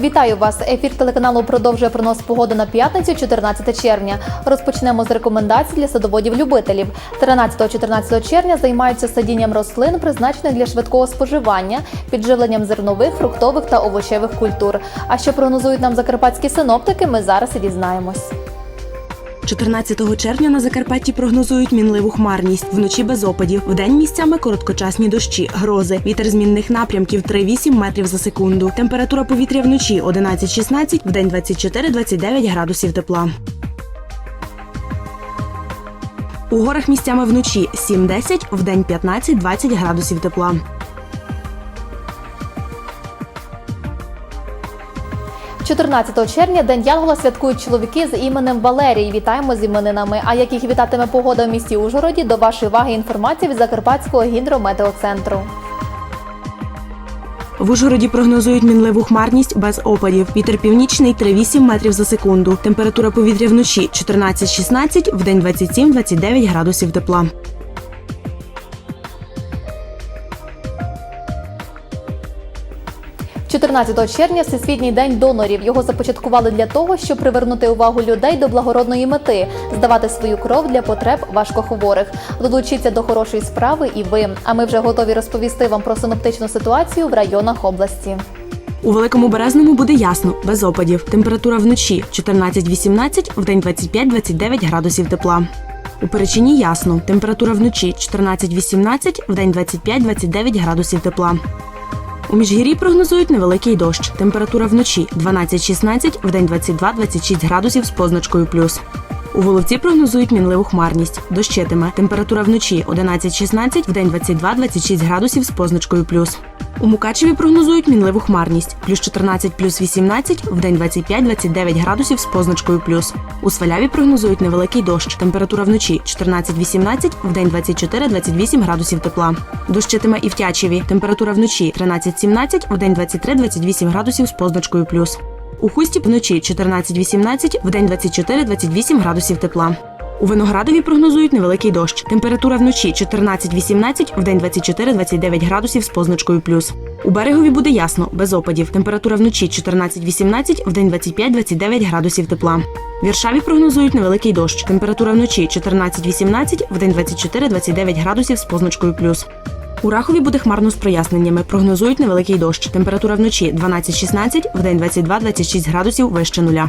Вітаю вас! Ефір телеканалу продовжує принос погоди на п'ятницю, 14 червня. Розпочнемо з рекомендацій для садоводів-любителів. 13-14 червня займаються садінням рослин, призначених для швидкого споживання, підживленням зернових, фруктових та овочевих культур. А що прогнозують нам закарпатські синоптики, ми зараз і дізнаємось. 14 червня на Закарпатті прогнозують мінливу хмарність. Вночі без опадів. Вдень місцями короткочасні дощі, грози. Вітер змінних напрямків 3-8 метрів за секунду. Температура повітря вночі 11-16, вдень 24-29 градусів тепла. У горах місцями вночі 7-10, вдень 15-20 градусів тепла. – 14 червня День Янгола святкують чоловіки з іменем Валерій. Вітаємо з іменинами. А як їх вітатиме погода в місті Ужгороді, до вашої уваги інформація від Закарпатського гідрометеоцентру. В Ужгороді прогнозують мінливу хмарність без опадів. Вітер північний 3-8 метрів за секунду. Температура повітря вночі 14-16, вдень 27-29 градусів тепла. – 14 червня Всесвітній день донорів. Його започаткували для того, щоб привернути увагу людей до благородної мети, здавати свою кров для потреб важкохворих. Долучіться до хорошої справи і ви. А ми вже готові розповісти вам про синоптичну ситуацію в районах області. У великому березному буде ясно, без опадів. Температура вночі 14-18, вдень 25-29 градусів тепла. У Перечині ясно. Температура вночі 14-18, вдень 25-29 градусів тепла. У Міжгір'ї прогнозують невеликий дощ. Температура вночі 12-16, вдень 22-26 градусів з позначкою плюс. У Воловці прогнозують мінливу хмарність. Дощитиме. Температура вночі 11-16, вдень 22-26 градусів з позначкою плюс. У Мукачеві прогнозують мінливу хмарність. Плюс 14, плюс 18, вдень 25-29 градусів з позначкою плюс. У Сваляві прогнозують невеликий дощ. Температура вночі 14-18, вдень 24-28 градусів тепла. Дощитиме і в Тячеві. Температура вночі 13-17, вдень 23-28 градусів з позначкою плюс. У Хусті вночі 14-18, вдень 24-28 градусів тепла. У Виноградові прогнозують невеликий дощ. Температура вночі 14-18, вдень 24-29 градусів з позначкою плюс. У берегові буде ясно, без опадів. Температура вночі 14-18, вдень 25-29 градусів тепла. Віршаві прогнозують невеликий дощ. Температура вночі 14-18, вдень 24-29 градусів з позначкою плюс. У Рахові буде хмарно з проясненнями. Прогнозують невеликий дощ. Температура вночі 12-16, вдень 22-26 градусів вище нуля.